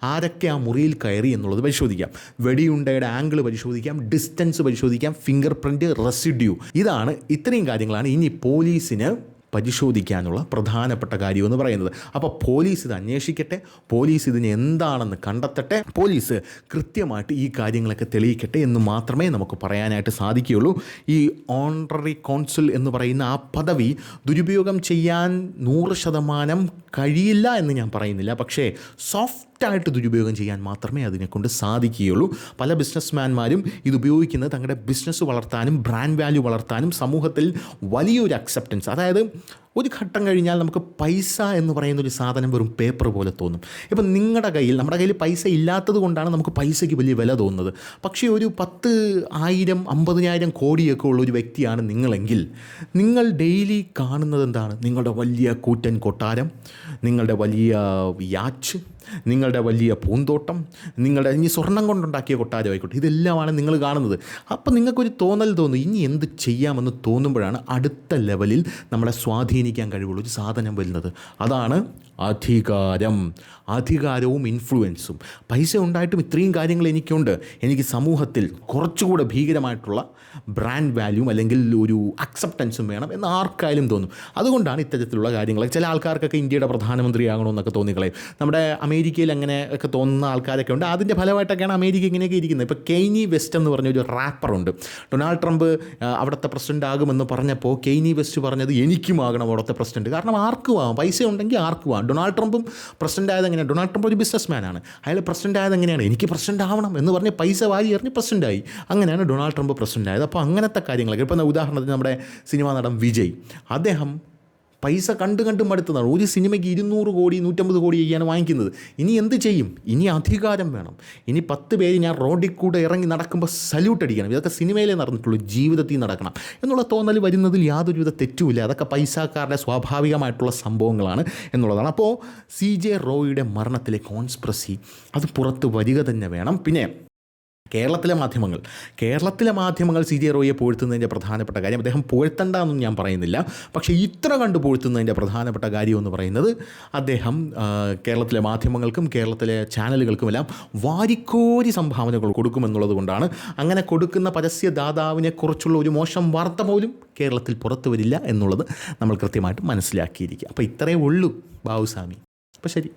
A: ആരൊക്കെ ആ മുറിയിൽ കയറി എന്നുള്ളത് പരിശോധിക്കാം. വെടിയുണ്ടയുടെ ആംഗിൾ പരിശോധിക്കാം. ഡിസ്റ്റൻസ് പരിശോധിക്കാം. Fingerprint residue. ഇതാണ് ഇത്രയും കാര്യങ്ങളാണ് ഇനി പോലീസിന് പരിശോധിക്കാനുള്ള പ്രധാനപ്പെട്ട കാര്യമെന്ന് പറയുന്നത്. അപ്പോൾ പോലീസ് ഇത് അന്വേഷിക്കട്ടെ പോലീസ് ഇതിന് എന്താണെന്ന് കണ്ടെത്തട്ടെ പോലീസ് കൃത്യമായിട്ട് ഈ കാര്യങ്ങളൊക്കെ തെളിയിക്കട്ടെ എന്ന് മാത്രമേ നമുക്ക് പറയാനായിട്ട് സാധിക്കുകയുള്ളൂ. ഈ ഓണററി കൗൺസിൽ എന്ന് പറയുന്ന ആ പദവി ദുരുപയോഗം ചെയ്യാൻ നൂറ് ശതമാനം കഴിയില്ല എന്ന് ഞാൻ പറയുന്നില്ല. പക്ഷേ സോഫ്റ്റ് തെറ്റായിട്ട് ദുരുപയോഗം ചെയ്യാൻ മാത്രമേ അതിനെക്കൊണ്ട് സാധിക്കുകയുള്ളൂ. പല ബിസിനസ്മാൻമാരും ഇത് ഉപയോഗിക്കുന്നത് തങ്ങളുടെ ബിസിനസ് വളർത്താനും ബ്രാൻഡ് വാല്യൂ വളർത്താനും സമൂഹത്തിൽ വലിയൊരു അക്സെപ്റ്റൻസ്. അതായത് ഒരു ഘട്ടം കഴിഞ്ഞാൽ നമുക്ക് പൈസ എന്ന് പറയുന്ന ഒരു സാധനം വെറും പേപ്പർ പോലെ തോന്നും. ഇപ്പം നിങ്ങളുടെ കയ്യിൽ നമ്മുടെ കയ്യിൽ പൈസ ഇല്ലാത്തത് കൊണ്ടാണ് നമുക്ക് പൈസയ്ക്ക് വലിയ വില തോന്നുന്നത്. പക്ഷേ ഒരു പത്ത് ആയിരം അമ്പതിനായിരം കോടിയൊക്കെ ഉള്ള ഒരു വ്യക്തിയാണ് നിങ്ങളെങ്കിൽ നിങ്ങൾ ഡെയിലി കാണുന്നത് എന്താണ്? നിങ്ങളുടെ വലിയ കൂറ്റൻ കൊട്ടാരം നിങ്ങളുടെ വലിയ യാച്ച് നിങ്ങളുടെ വലിയ പൂന്തോട്ടം നിങ്ങളുടെ ഇനി സ്വർണം കൊണ്ടുണ്ടാക്കിയ കൊട്ടാരമായിക്കോട്ടെ ഇതെല്ലാമാണ് നിങ്ങൾ കാണുന്നത്. അപ്പോൾ നിങ്ങൾക്കൊരു തോന്നൽ തോന്നും ഇനി എന്ത് ചെയ്യാമെന്ന് തോന്നുമ്പോഴാണ് അടുത്ത ലെവലിൽ നമ്മളെ സ്വാധീനിക്കാൻ കഴിവുള്ള ഒരു സാധനം വരുന്നത്. അതാണ് അധികാരം. അധികാരവും ഇൻഫ്ലുവൻസും പൈസ ഉണ്ടായിട്ടും ഇത്രയും കാര്യങ്ങൾ എനിക്കുണ്ട്. എനിക്ക് സമൂഹത്തിൽ കുറച്ചുകൂടെ ഭീകരമായിട്ടുള്ള ബ്രാൻഡ് വാല്യൂം അല്ലെങ്കിൽ ഒരു അക്സെപ്റ്റൻസും വേണം എന്ന് ആർക്കായാലും തോന്നും. അതുകൊണ്ടാണ് ഇത്തരത്തിലുള്ള കാര്യങ്ങൾ ചില ആൾക്കാർക്കൊക്കെ ഇന്ത്യയുടെ പ്രധാനമന്ത്രിയാകണമെന്നൊക്കെ തോന്നിക്കളയും. നമ്മുടെ അമേരിക്കയിൽ അങ്ങനെ ഒക്കെ തോന്നുന്ന ആൾക്കാരൊക്കെ ഉണ്ട്. അതിന്റെ ഫലമായിട്ടൊക്കെയാണ് അമേരിക്ക ഇങ്ങനെയൊക്കെ ഇരിക്കുന്നത്. ഇപ്പോൾ കെയ്നി വെസ്റ്റ് എന്ന് പറഞ്ഞ ഒരു റാപ്പറുണ്ട്. ഡൊണാൾഡ് ട്രംപ് അവിടുത്തെ പ്രസിഡന്റ് ആകുമെന്ന് പറഞ്ഞപ്പോൾ കെയ്നി വെസ്റ്റ് പറഞ്ഞത് എനിക്കും ആകണം അവിടുത്തെ പ്രസിഡന്റ്. കാരണം ആർക്കും ആവാം. പൈസ ഉണ്ടെങ്കിൽ ആർക്കും ആവാം. ഡൊണാൾഡ് ട്രംപും പ്രസിഡന്റ് ആയത് എങ്ങനെയാണ്? ഡൊണാൾഡ് ട്രംപ് ഒരു ബിസിനസ് മാനാണ് അയാൾ പ്രസിഡന്റ് ആയത് എങ്ങനെയാണ്? എനിക്ക് പ്രസിഡന്റ് ആവണം എന്ന് പറഞ്ഞ് പൈസ വാരി എറിഞ്ഞ് പ്രസിഡന്റ് ആയി. അങ്ങനെയാണ് ഡൊണാൾഡ് ട്രംപ് പ്രസിഡന്റ് ആയത്. അപ്പോൾ അങ്ങനത്തെ കാര്യങ്ങളൊക്കെ. ഇപ്പോൾ ഉദാഹരണത്തിന് നമ്മുടെ സിനിമാ നടൻ വിജയ്. അദ്ദേഹം പൈസ കണ്ട് കണ്ട് മടുത്തതാണ് ഒരു സിനിമയ്ക്ക് ഇരുന്നൂറ് കോടി നൂറ്റമ്പത് കോടിയൊക്കെയാണ് വാങ്ങിക്കുന്നത്. ഇനി എന്ത് ചെയ്യും? ഇനി അധികാരം വേണം. ഇനി പത്ത് പേര് ഞാൻ റോഡിൽ കൂടെ ഇറങ്ങി നടക്കുമ്പോൾ സല്യൂട്ട് അടിക്കണം. ഇതൊക്കെ സിനിമയിലേ നടന്നിട്ടുള്ളൂ. ജീവിതത്തിൽ നടക്കണം. എന്നുള്ള തോന്നൽ വരുന്നതിൽ യാതൊരുവിധ തെറ്റുമില്ല. അതൊക്കെ പൈസക്കാരുടെ സ്വാഭാവികമായിട്ടുള്ള സംഭവങ്ങളാണ് എന്നുള്ളതാണ്. അപ്പോൾ സി ജെ റോയിയുടെ മരണത്തിലെ കോൺസ്പ്രസി അത് പുറത്ത് വരിക തന്നെ വേണം. പിന്നെ കേരളത്തിലെ മാധ്യമങ്ങൾ കേരളത്തിലെ മാധ്യമങ്ങൾ സി ജെ റോയെ പൊഴുത്തുന്നതിന്റെ പ്രധാനപ്പെട്ട കാര്യം അദ്ദേഹം പുഴ്ത്തണ്ട എന്നും ഞാൻ പറയുന്നില്ല. പക്ഷേ ഇത്ര കണ്ട് പൊഴുത്തുന്നതിന്റെ പ്രധാനപ്പെട്ട കാര്യം എന്ന് പറയുന്നത് അദ്ദേഹം കേരളത്തിലെ മാധ്യമങ്ങൾക്കും കേരളത്തിലെ ചാനലുകൾക്കുമെല്ലാം വാരിക്കോരി സംഭാവനകൾ കൊടുക്കുമെന്നുള്ളത് കൊണ്ടാണ്. അങ്ങനെ കൊടുക്കുന്ന പരസ്യദാതാവിനെക്കുറിച്ചുള്ള ഒരു മോശം വാർത്ത പോലും കേരളത്തിൽ പുറത്തു വരില്ല എന്നുള്ളത് നമ്മൾ കൃത്യമായിട്ട് മനസ്സിലാക്കിയിരിക്കുക. അപ്പോൾ ഇത്രയേ ഉള്ളൂ ബാബുസ്വാമി. അപ്പോൾ ശരി.